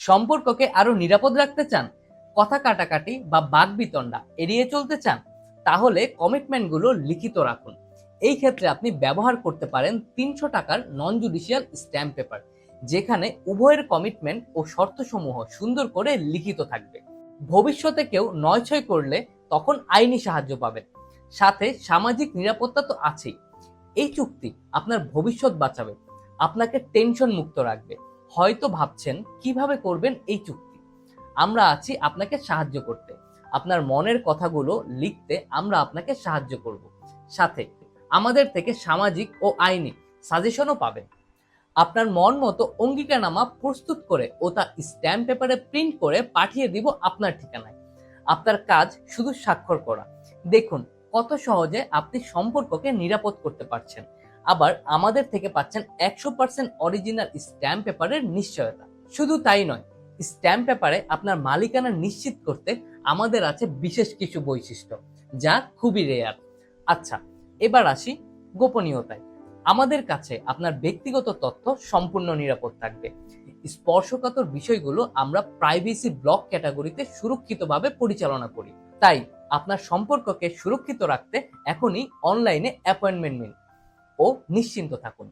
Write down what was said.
সম্পর্ককে আরও নিরাপদ রাখতে চান, কথা কাটাকাটি বা বাগবিতণ্ডা এড়িয়ে চলতে চান, তাহলে কমিটমেন্টগুলো লিখিত রাখুন। এই ক্ষেত্রে আপনি ব্যবহার করতে পারেন তিনশো টাকার নন জুডিশিয়াল স্ট্যাম্প পেপার যেখানে উভয়ের কমিটমেন্ট ও শর্তসমূহ সুন্দর করে লিখিত থাকবে। ভবিষ্যতে কেউ নয় ছয় করলে তখন আইনি সাহায্য পাবেন। সাথে সামাজিক নিরাপত্তা তো আছেই। এই চুক্তি আপনার ভবিষ্যৎ বাঁচাবে, আপনাকে টেনশন মুক্ত রাখবে। হয়তো ভাবছেন কীভাবে করবেন এই চুক্তি। আমরা আছি আপনাকে সাহায্য করতে। আপনার মনের কথাগুলো লিখতে আমরা আপনাকে সাহায্য করব। সাথে আমাদের থেকে সামাজিক ও আইনি সাজেশনও পাবেন। আপনার মন মতো অঙ্গীকারনামা প্রস্তুত করে ও তা স্ট্যাম্প পেপারে প্রিন্ট করে পাঠিয়ে দিব আপনার ঠিকানায়। আপনার কাজ শুধু স্বাক্ষর করা। দেখুন কত সহজে আপনি সম্পর্ককে নিরাপদ করতে পারছেন। আবার আমাদের থেকে পাচ্ছেন একশো পার্সেন্ট অরিজিনাল স্ট্যাম্প পেপারের নিশ্চয়তা। শুধু তাই নয় স্ট্যাম্প পেপারে আপনার মালিকানা নিশ্চিত করতে আমাদের আছে বিশেষ কিছু বৈশিষ্ট্য, যা খুবই রেয়ার আচ্ছা এবার আসি গোপনীয়তায়। আমাদের কাছে আপনার ব্যক্তিগত তথ্য সম্পূর্ণ নিরাপদ থাকবে। স্পর্শকাতর বিষয়গুলো আমরা প্রাইভেসি ব্লক ক্যাটাগরিতে সুরক্ষিতভাবে পরিচালনা করি। তাই আপনার সম্পর্ককে সুরক্ষিত রাখতে এখনই অনলাইনে অ্যাপয়েন্টমেন্ট নিন। ও নিশ্চিন্ত থাকুন।